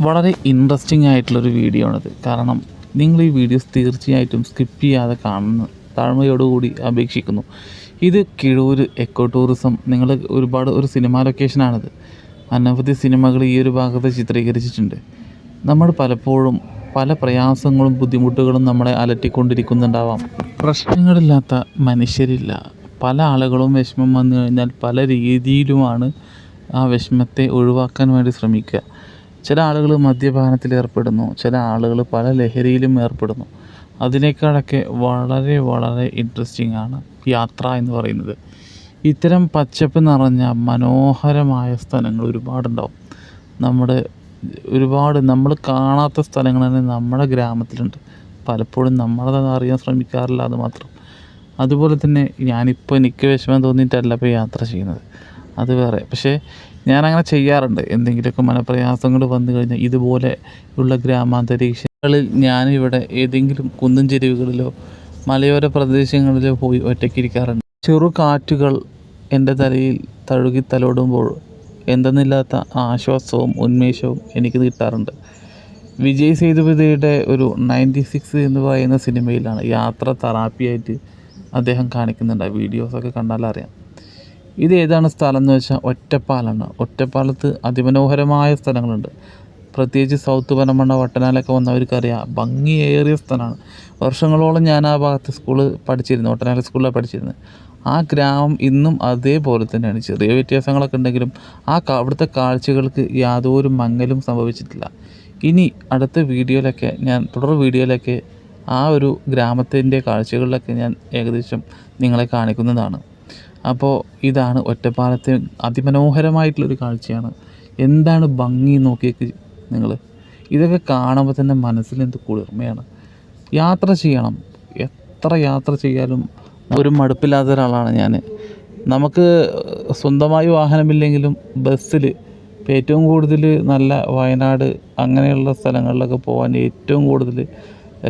വളരെ ഇൻട്രസ്റ്റിംഗ് ആയിട്ടുള്ളൊരു വീഡിയോ ആണിത്. കാരണം നിങ്ങൾ ഈ വീഡിയോസ് തീർച്ചയായിട്ടും സ്കിപ്പ് ചെയ്യാതെ കാണുന്നു താഴ്മയോടുകൂടി അപേക്ഷിക്കുന്നു. ഇത് കിഴൂർ എക്കോ ടൂറിസം നിങ്ങൾ ഒരുപാട് ഒരു സിനിമാ ലൊക്കേഷനാണിത് അനവധി സിനിമകൾ ഈ ഒരു ഭാഗത്ത് ചിത്രീകരിച്ചിട്ടുണ്ട്. നമ്മൾ പലപ്പോഴും പല പ്രയാസങ്ങളും ബുദ്ധിമുട്ടുകളും നമ്മളെ അലട്ടിക്കൊണ്ടിരിക്കുന്നുണ്ടാവാം. പ്രശ്നങ്ങളില്ലാത്ത മനുഷ്യരില്ല. പല ആളുകളും വിഷമം വന്നു കഴിഞ്ഞാൽ പല രീതിയിലുമാണ് ആ വിഷമത്തെ ഒഴിവാക്കാൻ വേണ്ടി ശ്രമിക്കുക. ചില ആളുകൾ മദ്യപാനത്തിൽ ഏർപ്പെടുന്നു ചില ആളുകൾ പല ലഹരിയിലും ഏർപ്പെടുന്നു. അതിനേക്കാളൊക്കെ വളരെ വളരെ ഇൻട്രസ്റ്റിംഗ് ആണ് യാത്ര എന്ന് പറയുന്നത്. ഇത്തരം പച്ചപ്പ് നിറഞ്ഞ മനോഹരമായ സ്ഥലങ്ങൾ ഒരുപാടുണ്ടാവും. നമ്മുടെ ഒരുപാട് നമ്മൾ കാണാത്ത സ്ഥലങ്ങൾ തന്നെ നമ്മുടെ ഗ്രാമത്തിലുണ്ട്. പലപ്പോഴും നമ്മളത് അറിയാൻ ശ്രമിക്കാറില്ല അത് മാത്രം. അതുപോലെ തന്നെ ഞാനിപ്പോൾ എനിക്ക് വിഷമം തോന്നിയിട്ടല്ല ഇപ്പോൾ യാത്ര ചെയ്യുന്നത്. അത് വേറെ. പക്ഷേ ഞാനങ്ങനെ ചെയ്യാറുണ്ട്. എന്തെങ്കിലുമൊക്കെ മനപ്രയാസങ്ങൾ വന്നു കഴിഞ്ഞാൽ ഇതുപോലെ ഉള്ള ഗ്രാമാന്തരീക്ഷങ്ങളിൽ ഞാനിവിടെ ഏതെങ്കിലും കുന്നും ചെരുവുകളിലോ മലയോര പ്രദേശങ്ങളിലോ പോയി ഒറ്റയ്ക്കിരിക്കാറുണ്ട് ചെറു കാറ്റുകൾ എന്റെ തലയിൽ തഴുകി തലോടുമ്പോൾ എന്തെന്നില്ലാത്ത ആശ്വാസവും ഉന്മേഷവും എനിക്ക് കിട്ടാറുണ്ട്. വിജയ് സേതുപതിയുടെ ഒരു നയന്റി സിക്സ് എന്ന് പറയുന്ന സിനിമയിലാണ് യാത്ര തെറാപ്പിയായിട്ട് അദ്ദേഹം കാണിക്കുന്നുണ്ട്. വീഡിയോസൊക്കെ കണ്ടാൽ അറിയാം ഇത് ഏതാണ് സ്ഥലം എന്ന് വെച്ചാൽ ഒറ്റപ്പാലാണ്. ഒറ്റപ്പാലത്ത് അതിമനോഹരമായ സ്ഥലങ്ങളുണ്ട്. പ്രത്യേകിച്ച് സൗത്ത് പനമണ്ണ വട്ടനാലൊക്കെ വന്നവർക്കറിയാം. ഭംഗിയേറിയ സ്ഥലമാണ്. വർഷങ്ങളോളം ഞാൻ ആ ഭാഗത്ത് സ്കൂളിൽ പഠിച്ചിരുന്നു. വട്ടനാല സ്കൂളിലാണ് പഠിച്ചിരുന്നത്. ആ ഗ്രാമം ഇന്നും അതേപോലെ തന്നെയാണ്. ചെറിയ വ്യത്യാസങ്ങളൊക്കെ ഉണ്ടെങ്കിലും ആ അവിടുത്തെ കാഴ്ചകൾക്ക് യാതൊരു മങ്ങലും സംഭവിച്ചിട്ടില്ല. ഇനി അടുത്ത വീഡിയോയിലൊക്കെ ഞാൻ തുടർ വീഡിയോയിലൊക്കെ ആ ഒരു ഗ്രാമത്തിന്റെ കാഴ്ചകളിലൊക്കെ ഞാൻ ഏകദേശം നിങ്ങളെ കാണിക്കുന്നതാണ്. അപ്പോൾ ഇതാണ് ഒറ്റപ്പാലത്തെ അതിമനോഹരമായിട്ടുള്ളൊരു കാഴ്ചയാണ്. എന്താണ് ഭംഗി നോക്കിയേക്ക് നിങ്ങൾ ഇതൊക്കെ കാണുമ്പോൾ തന്നെ മനസ്സിൽ എന്ത് കുളിർമയാണ്. യാത്ര ചെയ്യണം. എത്ര യാത്ര ചെയ്യാലും ഒരു മടുപ്പില്ലാത്ത ഒരാളാണ് ഞാൻ നമുക്ക് സ്വന്തമായി വാഹനമില്ലെങ്കിലും ബസ്സിൽ ഏറ്റവും കൂടുതൽ നല്ല വയനാട് അങ്ങനെയുള്ള സ്ഥലങ്ങളിലൊക്കെ പോകാൻ ഏറ്റവും കൂടുതൽ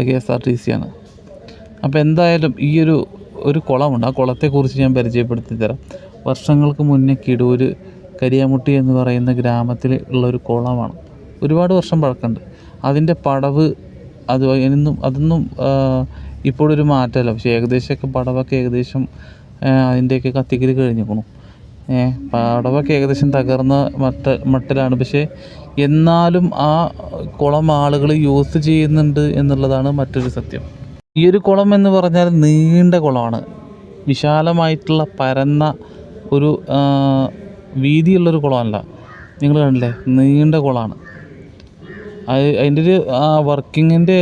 K S R T C ആണ്. അപ്പോൾ എന്തായാലും ഈ ഒരു ഒരു കുളമുണ്ട്. ആ കുളത്തെക്കുറിച്ച് ഞാൻ പരിചയപ്പെടുത്തി തരാം വർഷങ്ങൾക്ക് മുന്നേ കിടൂര് കരിയാമുട്ടി എന്ന് പറയുന്ന ഗ്രാമത്തിൽ ഉള്ള ഒരു കുളമാണ്. ഒരുപാട് വർഷം പഴക്കമുണ്ട്. അതിന്റെ പടവ് അത് ഇന്നും അതൊന്നും ഇപ്പോഴൊരു മാറ്റമല്ല. പക്ഷേ ഏകദേശമൊക്കെ പടവൊക്കെ ഏകദേശം അതിന്റെയൊക്കെ കത്തിക്കൽ കഴിഞ്ഞിരിക്കണം ഏഹ് പടവൊക്കെ ഏകദേശം തകർന്ന മട്ട മട്ടിലാണ്. പക്ഷേ എന്നാലും ആ കുളം ആളുകൾ യൂസ് ചെയ്യുന്നുണ്ട് എന്നുള്ളതാണ് മറ്റൊരു സത്യം. ഈ ഒരു കുളം എന്ന് പറഞ്ഞാൽ നീണ്ട കുളമാണ്. വിശാലമായിട്ടുള്ള പരന്ന ഒരു വീതിയുള്ളൊരു കുളമല്ല. നിങ്ങൾ കണ്ടില്ലേ? നീണ്ട കുളമാണ്. അത് അതിന്റെ ഒരു വർക്കിങ്ങിന്റെ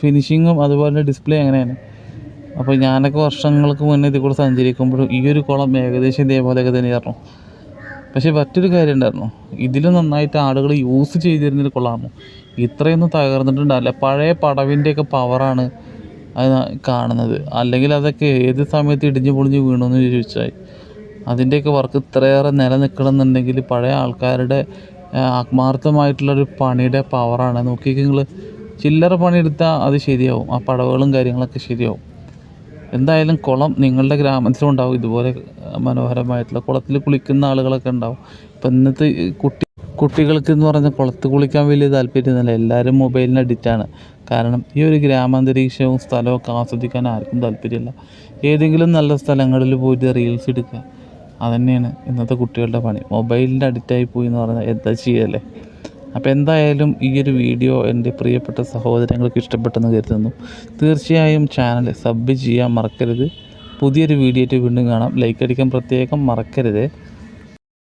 ഫിനിഷിങ്ങും അതുപോലെ ഡിസ്പ്ലേ അങ്ങനെയാണ്. അപ്പോൾ ഞാനൊക്കെ വർഷങ്ങൾക്ക് മുന്നേ ഇതിൽ കൂടെ സഞ്ചരിക്കുമ്പോഴും ഈ ഒരു കുളം ഏകദേശം ഇതേപോലെയൊക്കെ തന്നെയായിരുന്നു. പക്ഷേ മറ്റൊരു കാര്യം ഉണ്ടായിരുന്നു. ഇതിലും നന്നായിട്ട് ആളുകൾ യൂസ് ചെയ്തിരുന്നൊരു കുളമാണ്. ഇത്രയൊന്നും തകർന്നിട്ടുണ്ടാവില്ല. പഴയ പടവിന്റെയൊക്കെ പവറാണ് അത് കാണുന്നത്. അല്ലെങ്കിൽ അതൊക്കെ ഏത് സമയത്ത് ഇടിഞ്ഞു പൊളിഞ്ഞ് വീണെന്ന് ചോദിച്ചാൽ അതിന്റെയൊക്കെ വർക്ക് ഇത്രയേറെ നിലനിൽക്കണമെന്നുണ്ടെങ്കിൽ പഴയ ആൾക്കാരുടെ ആത്മാർത്ഥമായിട്ടുള്ളൊരു പണിയുടെ പവറാണ് നോക്കിക്കേ നിങ്ങൾ ചില്ലറ പണിയെടുത്താൽ അത് ശരിയാവും. ആ പടവുകളും കാര്യങ്ങളൊക്കെ ശരിയാവും. എന്തായാലും കുളം നിങ്ങളുടെ ഗ്രാമത്തിലും ഉണ്ടാവും ഇതുപോലെ മനോഹരമായിട്ടുള്ള കുളത്തിൽ കുളിക്കുന്ന ആളുകളൊക്കെ ഉണ്ടാവും. ഇപ്പം ഇന്നത്തെ കുട്ടി കുട്ടികൾക്ക് എന്ന് പറഞ്ഞാൽ കുളത്ത് കുളിക്കാൻ വലിയ താല്പര്യമൊന്നുമില്ല. എല്ലാവരും മൊബൈലിന് അഡിക്റ്റാണ് കാരണം ഈ ഒരു ഗ്രാമാന്തരീക്ഷവും സ്ഥലമൊക്കെ ആസ്വദിക്കാൻ ആർക്കും താല്പര്യമില്ല. ഏതെങ്കിലും നല്ല സ്ഥലങ്ങളിൽ പോയിട്ട് റീൽസ് എടുക്കുക. അതന്നെയാണ് ഇന്നത്തെ കുട്ടികളുടെ പണി. മൊബൈലിന്റെ അഡിക്റ്റായി പോയി എന്ന് പറഞ്ഞാൽ എന്താ ചെയ്യല്ലേ അപ്പോൾ എന്തായാലും ഈ ഒരു വീഡിയോ എന്റെ പ്രിയപ്പെട്ട സഹോദരങ്ങൾക്ക് ഇഷ്ടപ്പെട്ടെന്ന് കരുതുന്നു. തീർച്ചയായും ചാനൽ സബ് ചെയ്യാൻ മറക്കരുത്. പുതിയൊരു വീഡിയോ ആയിട്ട് വീണ്ടും കാണാം. ലൈക്ക് അടിക്കാൻ പ്രത്യേകം മറക്കരുത്.